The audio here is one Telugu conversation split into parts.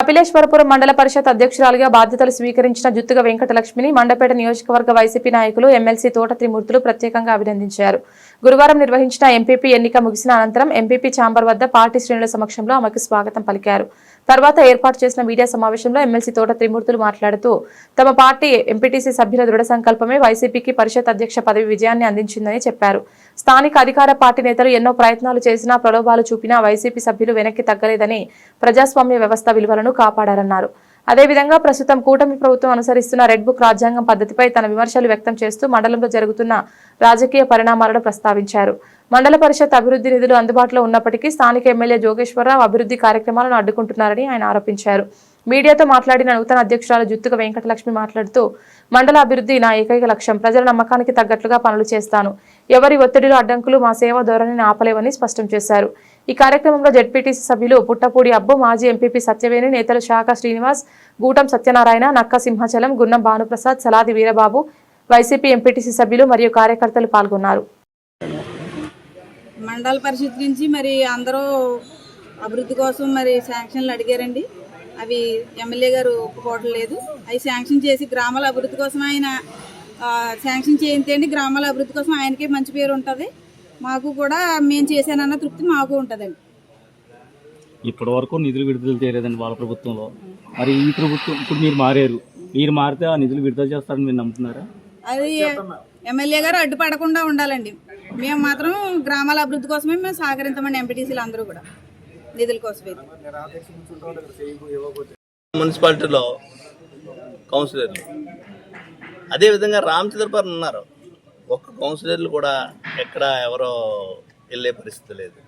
కపిలేశ్వరపురం మండల పరిషత్ అధ్యక్షురాలుగా బాధ్యతలు స్వీకరించిన జుత్తుగా వెంకటలక్ష్మిని మండపేట నియోజకవర్గ వైసీపీ నాయకులు ఎమ్మెల్సీ తోట త్రిమూర్తులు ప్రత్యేకంగా అభినందించారు. గురువారం నిర్వహించిన ఎంపీపీ ఎన్నిక ముగిసిన అనంతరం ఎంపీపీ ఛాంబర్ వద్ద పార్టీ శ్రేణుల సమక్షంలో ఆమెకు స్వాగతం పలికారు. తర్వాత ఏర్పాటు చేసిన మీడియా సమావేశంలో ఎమ్మెల్సీ తోట త్రిమూర్తులు మాట్లాడుతూ తమ పార్టీ ఎంపీటీసీ సభ్యుల దృఢ సంకల్పమే వైసీపీకి పరిషత్ అధ్యక్ష పదవి విజయాన్ని అందించిందని చెప్పారు. స్థానిక అధికార పార్టీ నేతలు ఎన్నో ప్రయత్నాలు చేసినా ప్రలోభాలు చూపినా వైసీపీ సభ్యులు వెనక్కి తగ్గలేదని ప్రజాస్వామ్య వ్యవస్థ విలువలను కాపాడారన్నారు. అదేవిధంగా ప్రస్తుతం కూటమి ప్రభుత్వం అనుసరిస్తున్న రెడ్ బుక్ రాజ్యాంగం పద్ధతిపై తన విమర్శలు వ్యక్తం చేస్తూ మండలంలో జరుగుతున్న రాజకీయ పరిణామాలను ప్రస్తావించారు. మండల పరిషత్ అభివృద్ధి నిధులు అందుబాటులో ఉన్నప్పటికీ స్థానిక ఎమ్మెల్యే జోగేశ్వరరావు అభివృద్ధి కార్యక్రమాలను అడ్డుకుంటున్నారని ఆయన ఆరోపించారు. మీడియాతో మాట్లాడిన నూతన అధ్యక్షురాలు జుత్తుక వెంకటలక్ష్మి మాట్లాడుతూ మండల అభివృద్ధి నా ఏకైక లక్ష్యం ప్రజల నమ్మకానికి తగ్గట్లుగా పనులు చేస్తాను. ఎవరి ఒత్తిడిలో అడ్డంకులు మా సేవా ధోరణిని ఆపలేవని స్పష్టం చేశారు. ఈ కార్యక్రమంలో జెడ్పీటీసీ సభ్యులు పుట్టపూడి అబ్బు మాజీ ఎంపీపీ సత్యవేణి నేతలు శాఖ శ్రీనివాస్ గూటం సత్యనారాయణ నక్క సింహాచలం గున్నం భానుప్రసాద్ సలాది వీరబాబు వైసీపీ ఎంపీటీసీ సభ్యులు మరియు కార్యకర్తలు పాల్గొన్నారు. మండల పరిషత్ నుంచి మరి అందరూ అభివృద్ధి కోసం మరి శాంక్షన్లు అడిగారండి. అవి ఎమ్మెల్యే గారు ఒప్పుకోవడం లేదు. అవి శాంక్షన్ చేసి గ్రామాల అభివృద్ధి కోసం ఆయన ఆ, శాంక్షన్ చేయించండి గ్రామాల అభివృద్ధి కోసం ఆయనకే మంచి పేరు ఉంటుంది. మాకు కూడా మేము చేశానన్న తృప్తి మాకు ఉంటుందండి. ఇప్పటి వరకు నిధులు విడుదల చేయలేదండి వాళ్ళ ప్రభుత్వంలో. మరి ఈ ప్రభుత్వం ఇప్పుడు మీరు మారారు. మీరు మారితే ఆ నిధులు విడుదల చేస్తారని మీరు నమ్ముతున్నారా? అది ఎమ్మెల్యే గారు అడ్డుపడకుండా ఉండాలండి. మేము మాత్రం గ్రామాల అభివృద్ధి కోసమే మేము సహకరించమండి ఎంపీటీసీలు అందరూ కూడా. నిధుల కోసమే. మున్సిపాలిటీలో కౌన్సిలర్లు. అదేవిధంగా రామచంద్రపురం ఉన్నారు ఒక్క కౌన్సిలర్లు కూడా ఎక్కడ ఎవరో వెళ్ళే పరిస్థితి లేదు.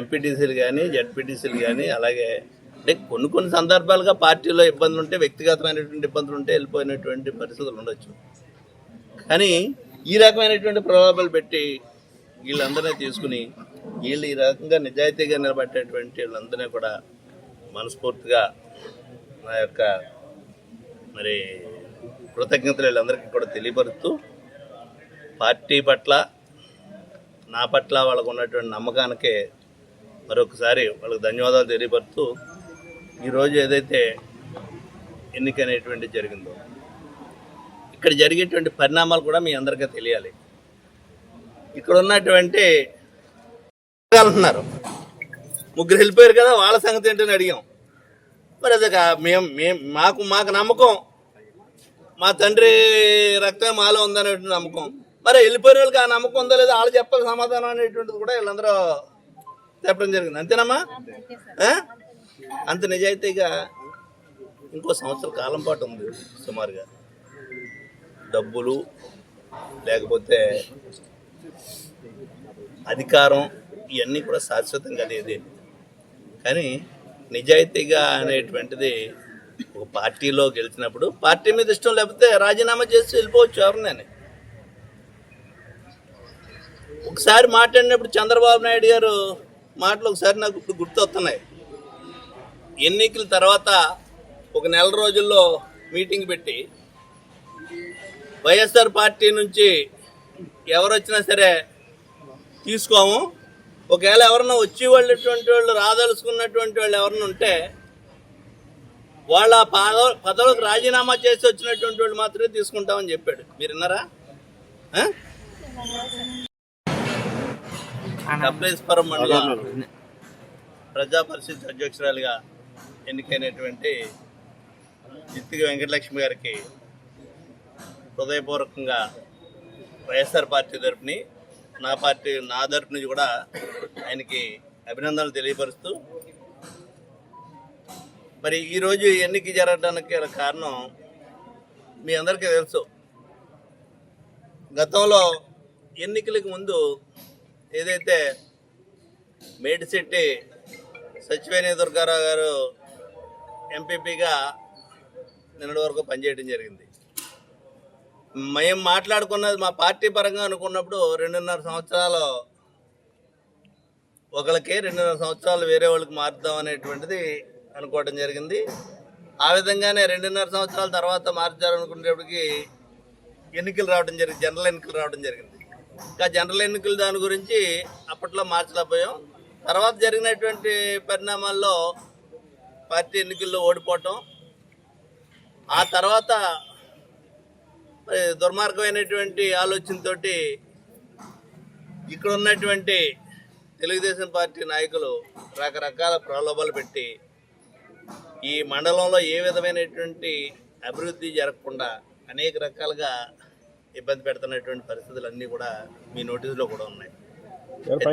ఎంపీటీసీలు కానీ జడ్పీటీసీలు కానీ అలాగే అంటే కొన్ని కొన్ని సందర్భాలుగా పార్టీలో ఇబ్బందులు ఉంటే వ్యక్తిగతమైనటువంటి ఇబ్బందులు ఉంటే వెళ్ళిపోయినటువంటి పరిస్థితులు ఉండొచ్చు. కానీ ఈ రకమైనటువంటి ప్రలోభాలు పెట్టి వీళ్ళందరినీ తీసుకుని వీళ్ళు ఈ రకంగా నిజాయితీగా నిలబడేటువంటి వీళ్ళందరినీ కూడా మనస్ఫూర్తిగా నా యొక్క మరి కృతజ్ఞతలు వీళ్ళందరికీ కూడా తెలియపరుస్తూ పార్టీ పట్ల నా పట్ల వాళ్ళకు ఉన్నటువంటి నమ్మకానికే మరొకసారి వాళ్ళకి ధన్యవాదాలు తెలియపరుస్తూ ఈరోజు ఏదైతే ఎన్నిక అనేటువంటి జరిగిందో ఇక్కడ జరిగేటువంటి పరిణామాలు కూడా మీ అందరికీ తెలియాలి. ఇక్కడ ఉన్నటువంటి అంటున్నారు. ముగ్గురు వెళ్ళిపోయారు కదా వాళ్ళ సంగతి ఏంటని అడిగాం. మరి అది కా- మేం మేం మాకు మాకు నమ్మకం. మా తండ్రి రక్తం మాలో ఉందనేటువంటి నమ్మకం. మరి వెళ్ళిపోయిన వాళ్ళకి ఆ నమ్మకం ఉందో లేదో వాళ్ళు చెప్పాలి సమాధానం అనేటువంటిది కూడా వీళ్ళందరూ చెప్పడం జరిగింది. అంతేనమ్మా? అంత నిజాయితీగా ఇంకో సంవత్సర కాలం పాటు ఉంది సుమారుగా. డబ్బులు లేకపోతే అధికారం ఇవన్నీ కూడా శాశ్వతం కాదు కానీ నిజాయితీగా అనేటువంటిది ఒక పార్టీలో గెలిచినప్పుడు పార్టీ మీద ఇష్టం లేకపోతే రాజీనామా చేసి వెళ్ళిపోవచ్చు ఎవరినని. ఒకసారి మాట్లాడినప్పుడు చంద్రబాబు నాయుడు గారు మాటలు ఒకసారి నాకు ఇప్పుడు గుర్తొస్తున్నాయి. ఎన్నికల తర్వాత ఒక నెల రోజుల్లో మీటింగ్ పెట్టి వైఎస్ఆర్ పార్టీ నుంచి ఎవరు వచ్చినా సరే తీసుకోము. ఒకవేళ ఎవరన్నా వచ్చి వాళ్ళటువంటి వాళ్ళు రాదలుచుకున్నటువంటి వాళ్ళు ఎవరన్నా ఉంటే వాళ్ళ పద పదవులకు రాజీనామా చేసి వచ్చినటువంటి వాళ్ళు మాత్రమే తీసుకుంటామని చెప్పాడు. మీరు విన్నారా ఆ? కపిలేశ్వరం మండల ప్రజా పరిషత్ అధ్యక్షురాలుగా ఎన్నికైనటువంటి చిత్తిగ వెంకటలక్ష్మి గారికి హృదయపూర్వకంగా వైఎస్ఆర్ పార్టీ తరఫుని నా పార్టీ నా తరఫు నుంచి కూడా ఆయనకి అభినందనలు తెలియపరుస్తూ మరి ఈరోజు ఎన్నిక జరగడానికి కారణం మీ అందరికీ తెలుసు. గతంలో ఎన్నికలకు ముందు ఏదైతే మేడిశెట్టి సత్యవేణి దుర్గారావు గారు ఎంపీపీగా నిన్నటి వరకు పనిచేయడం జరిగింది. మేము మాట్లాడుకున్నది మా పార్టీ పరంగా అనుకున్నప్పుడు రెండున్నర సంవత్సరాలు ఒకరికి రెండున్నర సంవత్సరాలు వేరే వాళ్ళకి మారుద్దాం అనేటువంటిది అనుకోవడం జరిగింది. ఆ విధంగానే రెండున్నర సంవత్సరాల తర్వాత మార్చాలనుకునేటప్పటికి ఎన్నికలు రావడం జరిగింది జనరల్ ఎన్నికలు రావడం జరిగింది. ఇంకా జనరల్ ఎన్నికలు దాని గురించి అప్పట్లో మార్చలేకపోయాం. తర్వాత జరిగినటువంటి పరిణామాల్లో పార్టీ ఎన్నికల్లో ఓడిపోవటం. ఆ తర్వాత మరి దుర్మార్గమైనటువంటి ఆలోచనతోటి ఇక్కడ ఉన్నటువంటి తెలుగుదేశం పార్టీ నాయకులు రకరకాల ప్రలోభాలు పెట్టి ఈ మండలంలో ఏ విధమైనటువంటి అభివృద్ధి జరగకుండా అనేక రకాలుగా ఇబ్బంది పెడుతున్నటువంటి పరిస్థితులు అన్నీ కూడా మీ నోటీసులో కూడా ఉన్నాయి.